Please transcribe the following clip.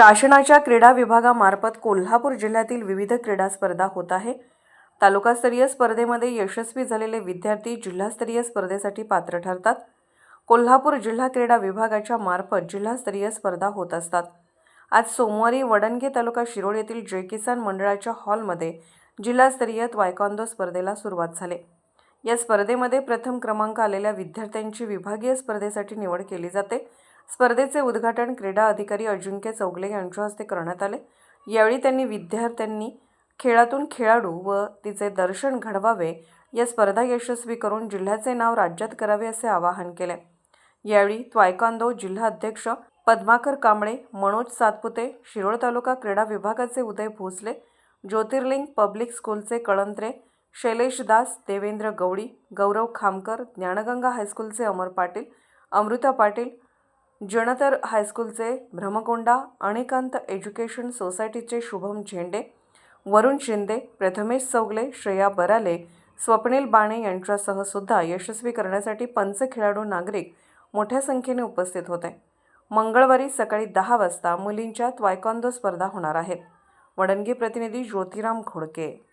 शासनाच्या क्रीडा विभागामार्फत कोल्हापूर जिल्ह्यातील विविध क्रीडा स्पर्धा होत आहे. तालुकास्तरीय स्पर्धेमध्ये यशस्वी झालेले विद्यार्थी जिल्हास्तरीय स्पर्धेसाठी पात्र ठरतात. कोल्हापूर जिल्हा क्रीडा विभागाच्या मार्फत जिल्हास्तरीय स्पर्धा होत असतात. आज सोमवारी वडणगे तालुका शिरोळ येथील जय किसान मंडळाच्या हॉलमध्ये जिल्हास्तरीय त्वायकॉन्दो स्पर्धेला सुरुवात झाली. या स्पर्धेमध्ये प्रथम क्रमांक आलेल्या विद्यार्थ्यांची विभागीय स्पर्धेसाठी निवड केली जाते. स्पर्धेचे उद्घाटन क्रीडा अधिकारी अजिंक्य चौगले यांच्या हस्ते करण्यात आले. यावेळी त्यांनी विद्यार्थ्यांनी खेळातून खेळाडू व तिचे दर्शन घडवावे या स्पर्धा यशस्वी करून जिल्ह्याचे नाव राज्यात करावे असे आवाहन केले. यावेळी त्वायकांदो जिल्हा अध्यक्ष पद्माकर कांबळे मनोज सातपुते शिरोळ तालुका क्रीडा विभागाचे उदय भोसले ज्योतिर्लिंग पब्लिक स्कूलचे कळंत्रे शैलेश दास देवेंद्र गवडी गौरव खामकर ज्ञानगंगा हायस्कूलचे अमर पाटील अमृता पाटील जनतर हायस्कूलचे भ्रमकोंडा अणिकांत एज्युकेशन सोसायटीचे शुभम झेंडे वरुण शिंदे प्रथमेश चौगले श्रेया बराले स्वप्नील बाणे यांच्यासह सुद्धा यशस्वी करण्यासाठी पंच खेळाडू नागरिक मोठ्या संख्येने उपस्थित होते. मंगळवारी सकाळी दहा वाजता मुलींच्या त्वायकॉन्दो स्पर्धा होणार आहेत. वडणगी प्रतिनिधी ज्योतिराम घोडके